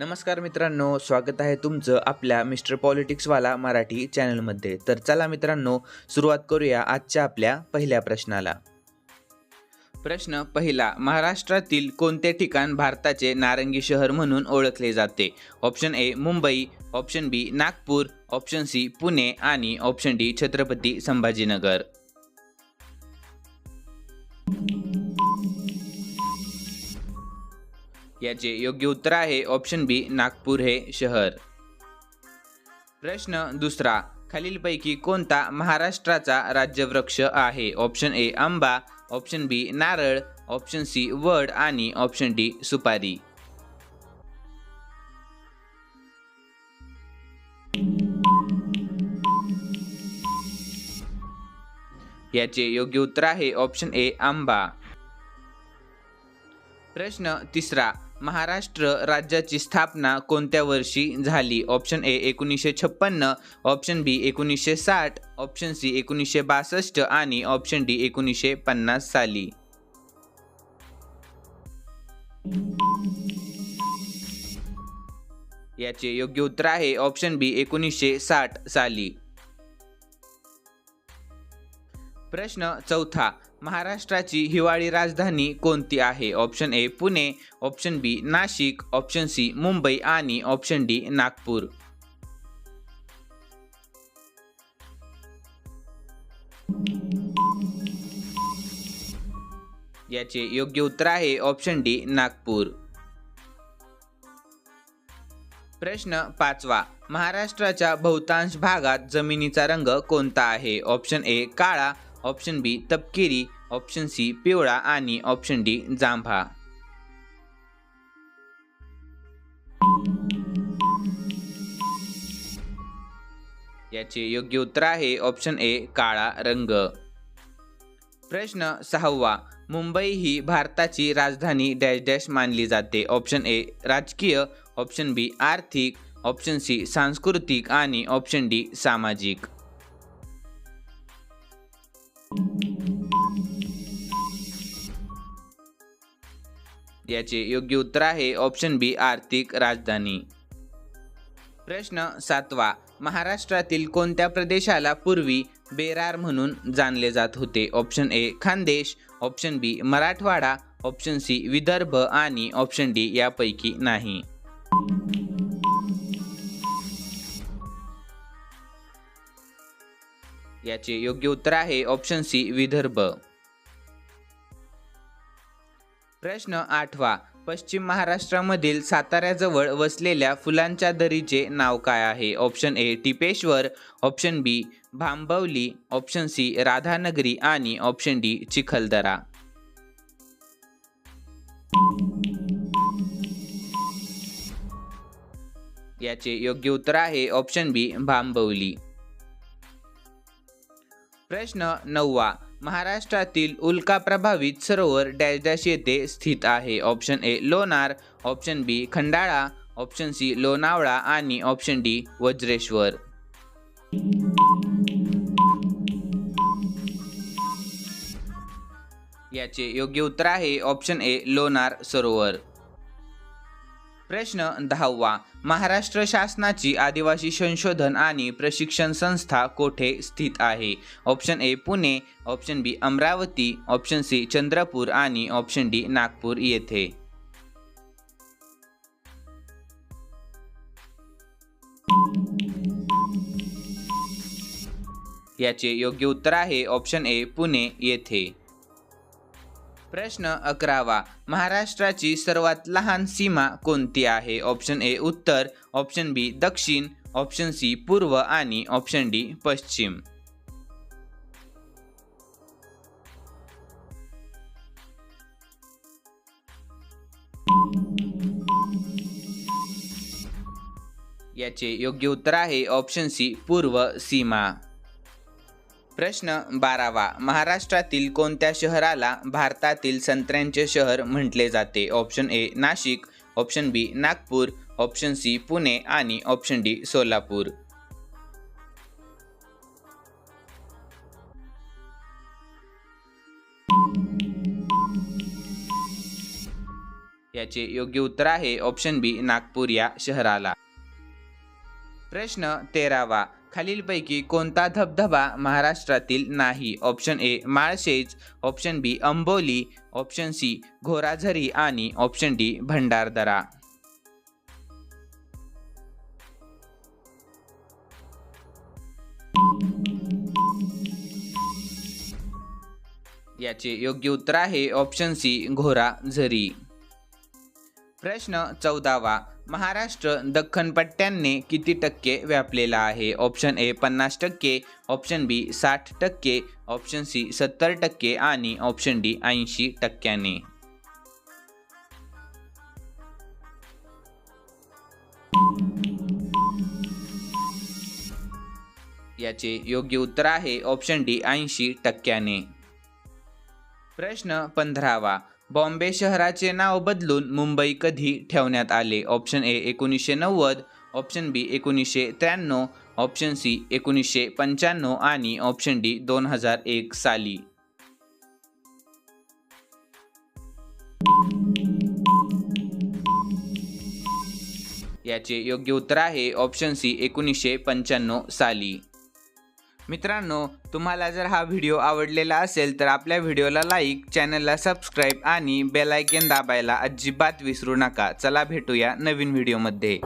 नमस्कार मित्रांनो स्वागत आहे तुमचं आपल्या मिस्टर पॉलिटिक्सवाला मराठी चॅनलमध्ये. तर चला मित्रांनो सुरुवात करूया आजच्या आपल्या पहिल्या प्रश्नाला. प्रश्न पहिला महाराष्ट्रातील कोणते ठिकाण भारताचे नारंगी शहर म्हणून ओळखले जाते? Option A Mumbai option B Nagpur option C Pune आणि ऑप्शन डी छत्रपती संभाजीनगर. याचे योग्य उत्तर आहे ऑप्शन बी नागपूर हे शहर. प्रश्न दुसरा खालीलपैकी कोणता महाराष्ट्राचा राज्यवृक्ष आहे? ऑप्शन ए आंबा. ऑप्शन बी नारळ. ऑप्शन सी वड. आणि ऑप्शन डी सुपारी. याचे योग्य उत्तर आहे ऑप्शन ए आंबा. प्रश्न तिसरा महाराष्ट्र राज्याची स्थापना कोणत्या वर्षी झाली? ऑप्शन ए एकोणीसशे छप्पन्न ऑप्शन बी एकोणीसशे साठ ऑप्शन सी एकोणीसशे बासष्ट आणि ऑप्शन डी एकोणीसशे पन्नास साली. याचे योग्य उत्तर आहे ऑप्शन बी एकोणीसशे साठ साली. प्रश्न चौथा महाराष्ट्राची हिवाळी राजधानी कोणती आहे? Option A Pune. Option B Nashik. Option C Mumbai आणि ऑप्शन डी नागपूर. याचे योग्य उत्तर आहे ऑप्शन डी नागपूर. प्रश्न पाचवा महाराष्ट्राच्या बहुतांश भागात जमिनीचा रंग कोणता आहे? ऑप्शन ए काळा. ऑप्शन बी तपकिरी. ऑप्शन सी पिवळा. आणि ऑप्शन डी जांभा याचे योग्य उत्तर आहे ऑप्शन ए काळा रंग. प्रश्न सहावा मुंबई ही भारताची राजधानी डॅश डॅश मानली जाते. ऑप्शन ए राजकीय. ऑप्शन बी आर्थिक. ऑप्शन सी सांस्कृतिक. आणि ऑप्शन डी सामाजिक. याचे योग्य उत्तर आहे ऑप्शन बी आर्थिक राजधानी. प्रश्न सातवा. महाराष्ट्रातील कोणत्या प्रदेशाला पूर्वी बेरार म्हणून जाणले जात होते? Option A Khandesh. Option B Marathwada. Option C Vidarbha आणि ऑप्शन डी यापैकी नाही. याचे योग्य उत्तर आहे ऑप्शन सी विदर्भ. प्रश्न आठवा. पश्चिम महाराष्ट्रामधील साताऱ्याजवळ वसलेल्या फुलांच्या दरीचे नाव काय आहे? Option A Tipeshwar. Option B Bhambavli. Option C Radhanagari. आणि ऑप्शन डी चिखलदरा. याचे योग्य उत्तर आहे ऑप्शन बी भांबवली. प्रश्न नववा. महाराष्ट्रातील उल्का प्रभावित सरोवर डॅश डॅश येथे स्थित आहे. Option A Lonar. Option B Khandala. Option C Lonavala. आणि ऑप्शन डी वज्रेश्वर. याचे योग्य उत्तर आहे ऑप्शन ए लोणार सरोवर. प्रश्न दहावा. महाराष्ट्र शासनाची आदिवासी संशोधन आणि प्रशिक्षण संस्था कोठे स्थित आहे? Option A Pune. Option B Amravati. Option C Chandrapur आणि ऑप्शन डी नागपूर येथे. याचे योग्य उत्तर आहे ऑप्शन ए पुणे येथे. प्रश्न अकरावा. महाराष्ट्राची सर्वात लहान सीमा कोणती आहे? ऑप्शन ए उत्तर ऑप्शन बी दक्षिण ऑप्शन सी पूर्व आणि ऑप्शन डी पश्चिम. याचे योग्य उत्तर आहे ऑप्शन सी पूर्व सीमा. प्रश्न बारावा. महाराष्ट्रातील कोणत्या शहराला भारतातील संत्र्यांचे शहर म्हटले जाते? Option A Nashik. Option B Nagpur. Option C Pune आणि ऑप्शन डी सोलापूर. याचे योग्य उत्तर आहे ऑप्शन बी नागपूर या शहराला. प्रश्न तेरावा. खालीलपैकी कोणता धबधबा महाराष्ट्रातील नाही? Option A Malshej option B Amboli option C Ghorazari आणि ऑप्शन डी भंडारदरा. याचे योग्य उत्तर आहे ऑप्शन सी घोरा झरी प्रश्न चौदावा. महाराष्ट्र दख्खन पट्ट्यांनी किती टक्के व्यापलेला आहे? ऑप्शन ए पन्नास टक्के ऑप्शन बी साठ टक्के ऑप्शन सी सत्तर टक्के आणि ऑप्शन डी ऐंशी टक्क्याने. याचे योग्य उत्तर आहे ऑप्शन डी ऐंशी टक्क्याने. प्रश्न पंधरावा. बॉम्बे शहराचे नाव बदलून मुंबई कधी ठेवण्यात आले? ऑप्शन ए एकोणीसशे नव्वद ऑप्शन बी एकोणीसशे त्र्याण्णव ऑप्शन सी एकोणीसशे पंच्याण्णव आणि ऑप्शन डी दोन हजार एक साली. याचे योग्य उत्तर आहे ऑप्शन सी एकोणीसशे पंच्याण्णव साली. मित्रांनो तुम्हाला जर हा व्हिडिओ आवडलेला असेल तर आपल्या व्हिडिओला लाईक चॅनलला सबस्क्राईब आणि बेल दाबायला अजिबात विसरू नका. चला भेटूया नवीन व्हिडिओमध्ये.